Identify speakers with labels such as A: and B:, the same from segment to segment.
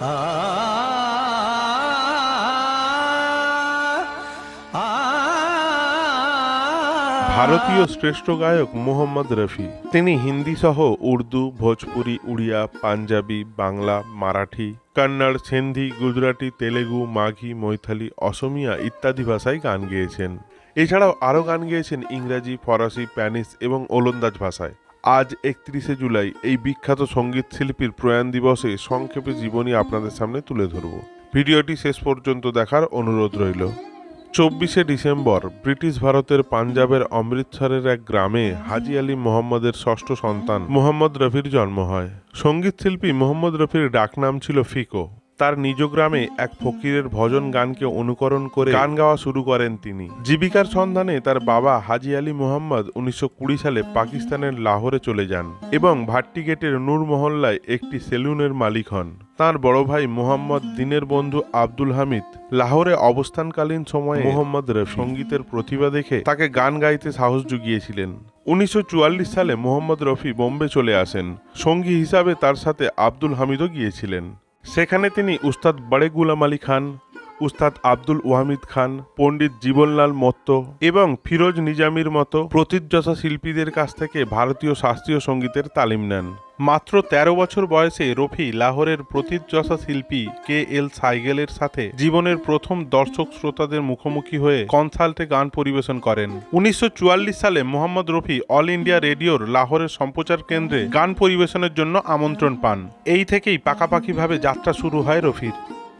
A: ভারতীয় শ্রেষ্ঠ গায়ক মোহাম্মদ রফি। তিনি হিন্দি সহ উর্দু, ভোজপুরি, উড়িয়া, পাঞ্জাবি, বাংলা, মারাঠি, কন্নড়, সিন্ধি, গুজরাটি, তেলেগু, মাঘি, মৈথালি, অসমিয়া ইত্যাদি ভাষায় গান গেয়েছেন। এছাড়াও আরও গান গেয়েছেন ইংরাজি, ফরাসি, স্প্যানিশ এবং ওলন্দাজ ভাষায়। আজ একত্রিশে জুলাই, এই বিখ্যাত সংগীত শিল্পীর প্রয়াণ দিবসে সংক্ষেপে জীবনী আপনাদের সামনে তুলে ধরব। ভিডিওটি শেষ পর্যন্ত দেখার অনুরোধ রইল। চব্বিশে ডিসেম্বর, ব্রিটিশ ভারতের পাঞ্জাবের অমৃতসরের এক গ্রামে হাজি আলী মোহাম্মদের ষষ্ঠ সন্তান মোহাম্মদ রফির জন্ম হয়। সংগীত শিল্পী মোহাম্মদ রফির ডাকনাম ছিল ফিকো। তার নিজ গ্রামে এক ফকিরের ভজন গানকে অনুকরণ করে গান গাওয়া শুরু করেন তিনি। জীবিকার সন্ধানে তার বাবা হাজি আলী মোহাম্মদ উনিশশো কুড়ি সালে পাকিস্তানের লাহোরে চলে যান এবং ভাট্টি গেটের নূর মহল্লায় একটি সেলুনের মালিক হন। তার বড় ভাই মোহাম্মদ দিনের বন্ধু আব্দুল হামিদ লাহোরে অবস্থানকালীন সময়ে মোহাম্মদ সঙ্গীতের প্রতিভা দেখে তাকে গান গাইতে সাহস জুগিয়েছিলেন। উনিশশো চুয়াল্লিশ সালে মোহাম্মদ রফি বোম্বে চলে আসেন। সঙ্গী হিসাবে তার সাথে আব্দুল হামিদও গিয়েছিলেন। সেখানে তিনি উস্তাদ বড়ে গুলাম আলী খান, উস্তাদ আব্দুল ওয়াহিদ খান, পণ্ডিত জীবনলাল মত্ত এবং ফিরোজ নিজামির মতো প্রতিযশা শিল্পীদের কাছ থেকে ভারতীয় শাস্ত্রীয় সঙ্গীতের তালিম নেন। মাত্র ১৩ বছর বয়সে রফি লাহোরের প্রতিজ্ঞতা শিল্পী কে এল সাইগেলের সাথে জীবনের প্রথম দর্শক শ্রোতাদের মুখোমুখি হয়ে কনসাল্টে গান পরিবেশন করেন। উনিশশো চুয়াল্লিশ সালে মোহাম্মদ রফি অল ইন্ডিয়া রেডিওর লাহোরের সম্প্রচার কেন্দ্রে গান পরিবেশনের জন্য আমন্ত্রণ পান। এই থেকেই পাকাপাকিভাবে যাত্রা শুরু হয় রফির।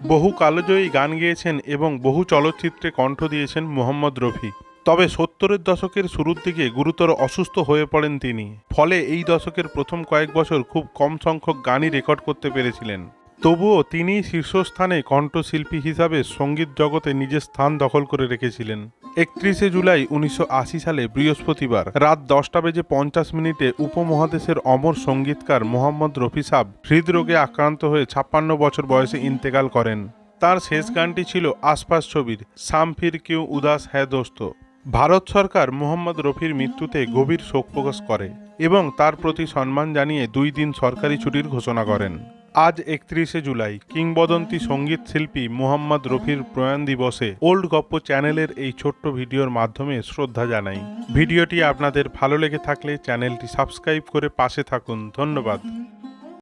A: বহু কালজয়ী গান গেয়েছেন এবং বহু চলচ্চিত্রে কণ্ঠ দিয়েছেন মোহাম্মদ রফি। তবে সত্তরের দশকের শুরুর দিকে গুরুতর অসুস্থ হয়ে পড়েন তিনি। ফলে এই দশকের প্রথম কয়েক বছর খুব কম সংখ্যক গানই রেকর্ড করতে পেরেছিলেন। তবুও তিনি শীর্ষস্থানে কণ্ঠশিল্পী হিসাবে সংগীত জগতে নিজের স্থান দখল করে রেখেছিলেন। একত্রিশে জুলাই উনিশশো আশি সালে বৃহস্পতিবার রাত দশটা বেজে পঞ্চাশ মিনিটে উপমহাদেশের অমর সঙ্গীতকার মোহাম্মদ রফি সাব হৃদরোগে আক্রান্ত হয়ে ছাপ্পান্ন বছর বয়সে ইন্তেকাল করেন। তার শেষ গানটি ছিল আশপাশ ছবির সাম ফির কিউ উদাস হ্যাঁ দোস্ত। ভারত সরকার মোহাম্মদ রফির মৃত্যুতে গভীর শোক প্রকাশ করে এবং তার প্রতি সম্মান জানিয়ে দুই দিন সরকারি ছুটির ঘোষণা করেন। আজ একত্রিশে জুলাই, কিংবদন্তি সংগীত শিল্পী মোহাম্মদ রফির প্রয়াণ দিবসে ওল্ড গপ্প চ্যানেলের এই ছোট্ট ভিডিওর মাধ্যমে শ্রদ্ধা জানাই। ভিডিওটি আপনাদের ভালো লেগে থাকলে চ্যানেলটি সাবস্ক্রাইব করে পাশে থাকুন। ধন্যবাদ।